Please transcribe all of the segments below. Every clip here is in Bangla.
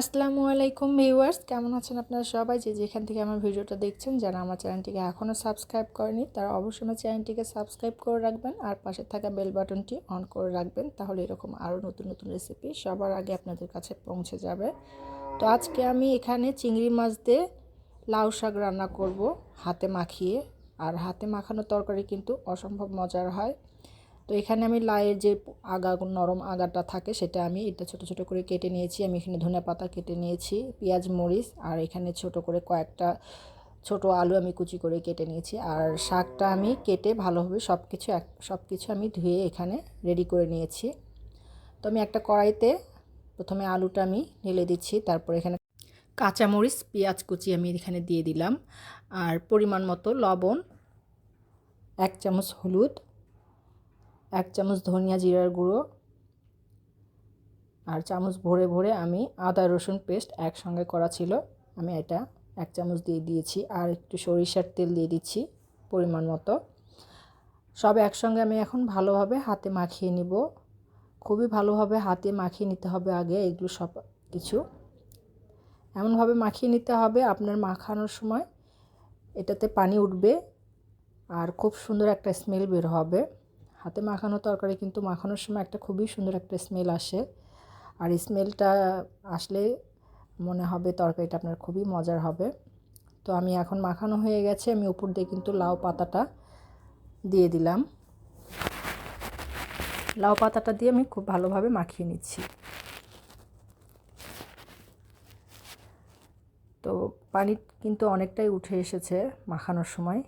আসসালামু আলাইকুম ভিউয়ার্স, কেমন আছেন আপনারা সবাই? যে যেখান থেকে আমার ভিডিওটা দেখছেন, যারা আমার চ্যানেলটিকে এখনও সাবস্ক্রাইব করেনি, তারা অবশ্যই আমার চ্যানেলটিকে সাবস্ক্রাইব করে রাখবেন আর পাশে থাকা বেল বাটনটি অন করে রাখবেন, তাহলে এরকম আরও নতুন নতুন রেসিপি সবার আগে আপনাদের কাছে পৌঁছে যাবে। তো আজকে আমি এখানে চিংড়ি মাছ দিয়ে লাউ শাক রান্না করব, হাতে মাখিয়ে। আর হাতে মাখানো তরকারি কিন্তু অসম্ভব মজার হয়। তো এখানে আমি লাইয়ের যে আগা, নরম আগাটা থাকে সেটা আমি এটা ছোট ছোট করে কেটে নিয়েছি। আমি এখানে ধনে পাতা কেটে নিয়েছি, পেঁয়াজ, মরিচ, আর এখানে ছোট করে কয়েকটা ছোট আলু আমি কুচি করে কেটে নিয়েছি। আর শাকটা আমি কেটে ভালোভাবে সব কিছু এক সব কিছু আমি ধুয়ে এখানে রেডি করে নিয়েছি। তো আমি একটা কড়াইতে প্রথমে আলুটা আমি ঢেলে দিচ্ছি, তারপর এখানে কাঁচামরিচ, পেঁয়াজ কুচি আমি এখানে দিয়ে দিলাম। আর পরিমাণ মতো লবণ, এক চামচ হলুদ এক চামচ ধনিয়া জিরার গুঁড়ো আর চামচ ভরে ভরে আমি আদা রসুন পেস্ট একসঙ্গে করা ছিল। আমি এটা এক চামচ দিয়ে দিয়েছি আর একটু সরিষার তেল দিয়ে দিচ্ছি পরিমাণ মতো। সব একসঙ্গে আমি এখন ভালোভাবে হাতে মাখিয়ে নিব। খুবই ভালোভাবে হাতে মাখিয়ে নিতে হবে আগে এগুলো সব কিছু। এমনভাবে মাখিয়ে নিতে হবে আপনার মাখানোর সময়। এটাতে পানি উঠবে আর খুব সুন্দর একটা স্মেল বের হবে। হাতে মাখানো তরকারি কিন্তু মাখানোর সময় একটা খুবই সুন্দর একটা স্মেল আসে। আর স্মেলটা আসলে মনে হবে তরকারিটা আপনার খুবই মজার হবে। তো আমি এখন মাখানো হয়ে গেছে, আমি উপর দিয়ে কিন্তু লাউ পাতাটা দিয়ে দিলাম। লাউ পাতাটা দিয়ে আমি খুব ভালোভাবে মাখিয়ে নিচ্ছি। তো পানি কিন্তু অনেকটাই উঠে এসেছে মাখানোর সময়।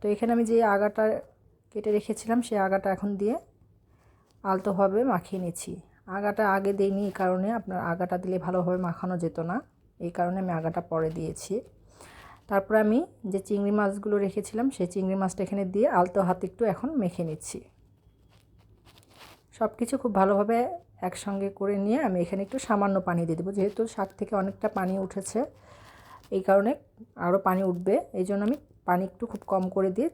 তো এখানে আমি যে আগাটা কেটে রেখেছিলাম সেই আগাটা এখন দিয়ে আলতোভাবে মাখিয়ে নিচ্ছি। আগাটা আগে দিইনি এই কারণে, আপনার আগাটা দিলে ভালোভাবে মাখানো যেত না, এই কারণে আমি আগাটা পরে দিয়েছি। তারপর আমি যে চিংড়ি মাছগুলো রেখেছিলাম, সেই চিংড়ি মাছটা এখানে দিয়ে আলতো হাতে একটু এখন মেখে নিচ্ছি। সব কিছু খুব ভালোভাবে একসঙ্গে করে নিয়ে আমি এখানে একটু সামান্য পানি দিয়ে দেবো, যেহেতু শাক থেকে অনেকটা পানি উঠেছে, এই কারণে আরও পানি উঠবে, এই জন্য আমি পানি একটু খুব কম করে দিয়ে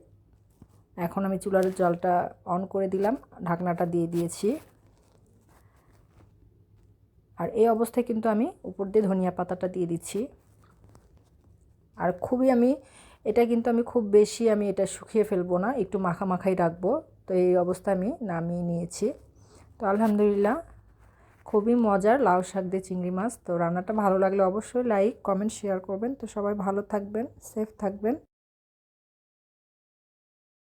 এখন আমি চুলার জলটা অন করে দিলাম, ঢাকনাটা দিয়ে দিয়েছি। আর এই অবস্থায় কিন্তু আমি উপর দিয়ে ধনিয়া পাতাটা দিয়ে দিচ্ছি। আর খুবই আমি, এটা কিন্তু আমি খুব বেশি আমি এটা শুকিয়ে ফেলব না, একটু মাখা মাখাই রাখব। তো এই অবস্থায় আমি নামিয়ে নিয়েছি। তো আলহামদুলিল্লাহ, খুবই মজার লাউ শাক দিয়ে চিংড়ি মাছ। তো রান্নাটা ভালো লাগলে অবশ্যই লাইক, কমেন্ট, শেয়ার করবেন। তো সবাই ভালো থাকবেন, সেফ থাকবেন।